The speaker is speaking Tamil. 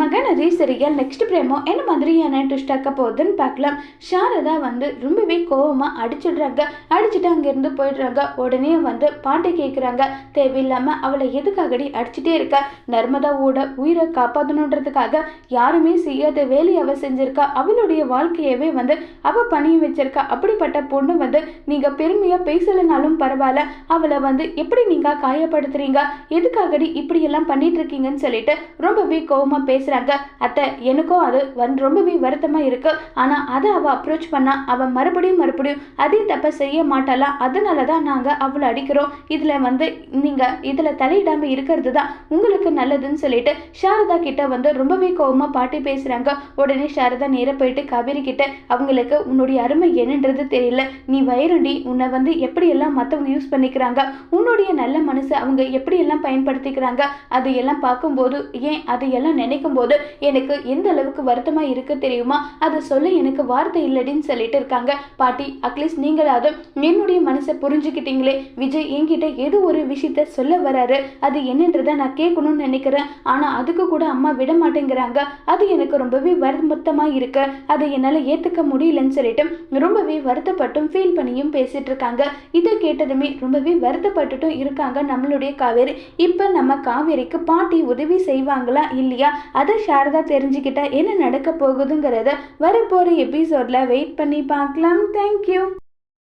மகநதி சீரியல் நெக்ஸ்ட் பிரேமோ என்ன மாதிரியான ட்விஸ்ட் ஆக்க போகுதுன்னு பார்க்கலாம். சாரதா வந்து ரொம்பவே கோவமாக அடிச்சிடுறாங்க. அடிச்சுட்டு அங்கேருந்து போயிடுறாங்க. உடனே வந்து பாட்டை கேட்குறாங்க தேவையில்லாமல் அவளை எதுக்காகடி அடிச்சுட்டே இருக்கா? நர்மதாவோட உயிரை காப்பாற்றணுன்றதுக்காக யாருமே செய்யாத வேலையை அவள் செஞ்சிருக்கா? அவளுடைய வாழ்க்கையவே வந்து அவள் பணிய வச்சிருக்கா. அப்படிப்பட்ட பொண்ணு வந்து நீங்கள் பெருமையாக பேசலைனாலும் பரவாயில்ல. அவளை வந்து எப்படி நீங்கள் காயப்படுத்துறீங்க? எதுக்காகடி இப்படியெல்லாம் பண்ணிட்டு இருக்கீங்கன்னு சொல்லிட்டு ரொம்பவே கோவமாக பேசுகிறாங்க அத்தை எனக்கும் அது வந்து ரொம்பவே வருத்தமாக இருக்கு. ஆனால் அதை அவள் அப்ரோச் பண்ணா அவள் மறுபடியும் மறுபடியும் அதே தப்பை செய்ய மாட்டாளா? அதனால தான் நாங்கள் அவளை அடிக்கிறோம். இதில் வந்து நீங்கள் இதில் தலையிடாமல் இருக்கிறது தான் உங்களுக்கு நல்லதுன்னு சொல்லிட்டு சாரதா கிட்ட வந்து ரொம்பவே கோபமாக பாட்டி பேசுகிறாங்க உடனே சாரதா நேராக போயிட்டு காவேரி கிட்ட அவங்களுக்கு உன்னுடைய அருமை என்னன்றது தெரியல. நீ வைரண்டி உன்னை வந்து எப்படியெல்லாம் மற்றவங்க யூஸ் பண்ணிக்கிறாங்க? உன்னுடைய நல்ல மனசு அவங்க எப்படியெல்லாம் பயன்படுத்திக்கிறாங்க? அதையெல்லாம் பார்க்கும்போது ஏன் அதையெல்லாம் நினைக்கும் போது எனக்கு எந்த அளவுக்கு வருத்தமாக இருக்கு தெரியுமா? அதை சொல்ல எனக்கு வார்த்தை இல்லடின்னு சொல்லிட்டு இருக்காங்க. பாட்டி அட்லீஸ்ட் நீங்களாவது என்னுடைய மனசை புரிஞ்சுக்கிட்டீங்களே. விஜய் என்கிட்ட ஏதோ ஒரு விஷயத்த சொல்ல வராரு. அது என்னன்றதை நான் கேட்கணும்னு நினைக்கிறேன். ஆனால் அதுக்கு கூட அம்மா விட மாட்டேங்கிறாங்க. அது எனக்கு ரொம்பவே வருத்தமாக இருக்கு. அதை என்னால் ஏற்றுக்க முடியலன்னு சொல்லிட்டு ரொம்பவே வருத்தப்பட்டும் ஃபீல் பண்ணியும் பேசிட்டு இருக்காங்க. இதை கேட்டதுமே ரொம்பவே வருத்தப்பட்டுட்டும் இருக்காங்க நம்மளுடைய காவேரி. இப்போ நம்ம காவேரிக்கு பாட்டி உதவி செய்வாங்களா இல்லையா? அதை சாரதா தெரிஞ்சுக்கிட்டா என்ன நடக்க போகுதுங்கிறத வரப்போகிற எபிசோடில் வெயிட் பண்ணி பார்க்கலாம். தேங்க்யூ